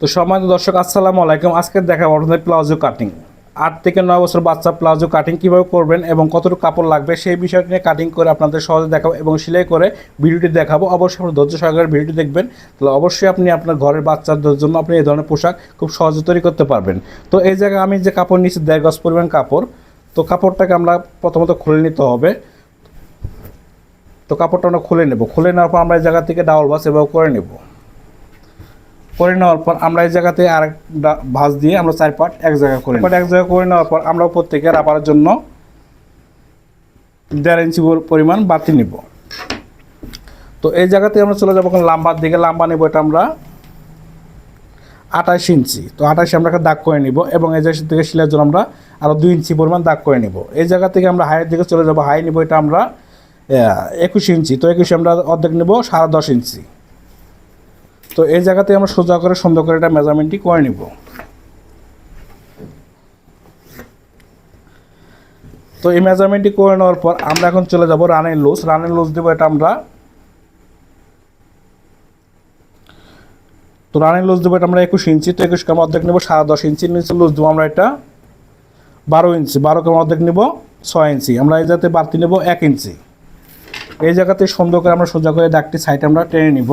তো সম্মানিত দর্শক, আসসালামু আলাইকুম। আজকে দেখাবো আপনাদের প্লাজো কাটিং আট থেকে নয় বছর বাচ্চা প্লাজো কাটিং কীভাবে করবেন এবং কতটুকু কাপড় লাগবে সেই বিষয়টি নিয়ে কাটিং করে আপনাদের সহজে দেখাবো এবং সেলাই করে ভিডিওটি দেখাবো। অবশ্যই আপনার ধৈর্য সহকারে ভিডিওটি দেখবেন। তাহলে অবশ্যই আপনি আপনার ঘরের বাচ্চাদের জন্য আপনি এই ধরনের পোশাক খুব সহজে তৈরি করতে পারবেন। তো এই জায়গায় আমি যে কাপড় নিচ্ছি দেড় গজ পরিমাণ কাপড়। তো কাপড়টাকে আমরা প্রথমত খুলে নিতে হবে। তো কাপড়টা আমরা খুলে নেব। খুলে নেওয়ার পর আমরা এই জায়গা থেকে ডাবল বাস এভাবে করে নেব। করে নেওয়ার পর আমরা এই জায়গাতে আর ভাঁজ দিয়ে আমরা চার পাট এক জায়গায় করে পাট এক জায়গায় করে নেওয়ার পর আমরা থেকে রাবারের জন্য দেড় ইঞ্চি পরিমাণ বাতি নিব। তো এই জায়গাতে আমরা চলে যাব এখন লাম্বার দিকে। লাম্বা নেব এটা আমরা আঠাশ ইঞ্চি। তো আঠাশ আমরা দাগ করে নিব এবং এই জায়গা থেকে শিলার জন্য আমরা আরও দুই ইঞ্চি পরিমাণ দাগ করে নিব। এই জায়গা থেকে আমরা হাইয়ের দিকে চলে যাব। হাই নিব এটা আমরা একুশ ইঞ্চি। তো একুশে আমরা অর্ধেক নেব সাড়ে দশ ইঞ্চি। তো এই জায়গাতে আমরা সোজা করে সুন্দর করে এটা মেজারমেন্টটি করে নিব। তো এই মেজারমেন্টটি করে নেওয়ার পর আমরা এখন চলে যাব রানের লুজ রানের লুজ দেবো এটা আমরা। তো রানের লুজ দেবো এটা আমরা একুশ ইঞ্চি। তো একুশ আমরা অর্ধেক নেব, সাড়ে দশ ইঞ্চি। নিচে লুজ দেবো আমরা এটা বারো ইঞ্চি। বারো আমরা অর্ধেক নেব, ছয় ইঞ্চি। আমরা এই জায়গাতে বাড়তি নেব এক ইঞ্চি। এই জায়গাতে সুন্দর করে আমরা সোজা করে দাগটি সাইড আমরা টেনে নিব।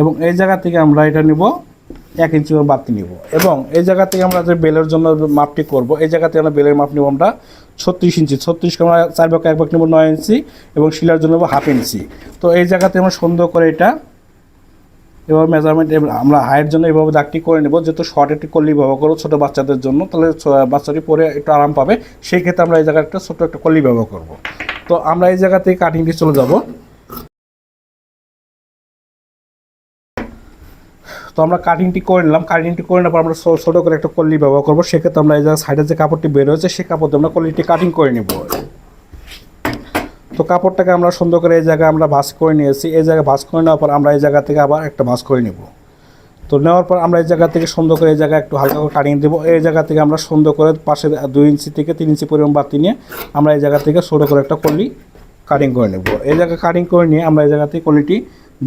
এবং এই জায়গা থেকে আমরা এটা নিব, এক ইঞ্চি বাড়তি নিব। এবং এই জায়গা থেকে আমরা যে বেলের জন্য মাপটি করব, এই জায়গা থেকে আমরা বেলের মাপ নিব আমরা ছত্রিশ ইঞ্চি ছত্রিশকে আমরা চার ভাগ, এক ভাগ নেব নয় ইঞ্চি এবং শিলার জন্য নেব হাফ ইঞ্চি তো এই জায়গাতে আমরা সুন্দর করে এটা এবার মেজারমেন্ট আমরা হাইয়ের জন্য এভাবে দাগটি করে নেব, যেহেতু শর্ট একটি কলি ব্যবহার করব ছোটো বাচ্চাদের জন্য, তাহলে বাচ্চাটি পরে একটু আরাম পাবে। সেই ক্ষেত্রে আমরা এই জায়গায় একটা ছোটো একটা কলি ব্যবহার করব। তো আমরা এই জায়গা থেকে কাটিংটি চলে যাব। তো আমরা কাটিংটি করে নিলাম। কাটিংটি করে নেওয়ার পর আমরা ছোটো করে একটা কলি ব্যবহার করব। সেক্ষেত্রে আমরা এই জায়গায় সাইডের যে কাপড়টি বের হয়েছে সেই কাপড় দিয়ে আমরা কলিটি কাটিং করে নেব। তো কাপড়টাকে আমরা সুন্দর করে এই জায়গায় আমরা ভাঁজ করে নিয়েছি। এই জায়গায় ভাঁজ করে নেওয়ার পর আমরা এই জায়গা থেকে আবার একটা ভাঁজ করে নেব। তো নেওয়ার পর আমরা এই জায়গা থেকে সুন্দর করে এই জায়গায় একটু হালকা করে কাটিং দেবো। এই জায়গা থেকে আমরা সুন্দর করে পাশে দুই ইঞ্চি থেকে তিন ইঞ্চি পরিমাণ বাতি নিয়ে আমরা এই জায়গা থেকে ছোটো করে একটা কলি কাটিং করে নেব। এই জায়গায় কাটিং করে নিয়ে আমরা এই জায়গা থেকে কলিটি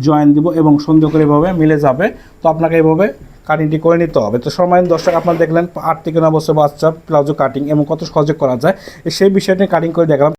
জয়েন দিব এবং সুন্দর করে এভাবে মিলে যাবে। তো আপনাকে এভাবে কাটিংটি করে নিতে হবে। তো সময় দর্শক, আপনারা দেখলেন আট থেকে নয় বছর বাচ্চা প্লাজো কাটিং এবং কত সহজে করা যায়। সেই বিষয়টি কাটিং করে দেখলাম।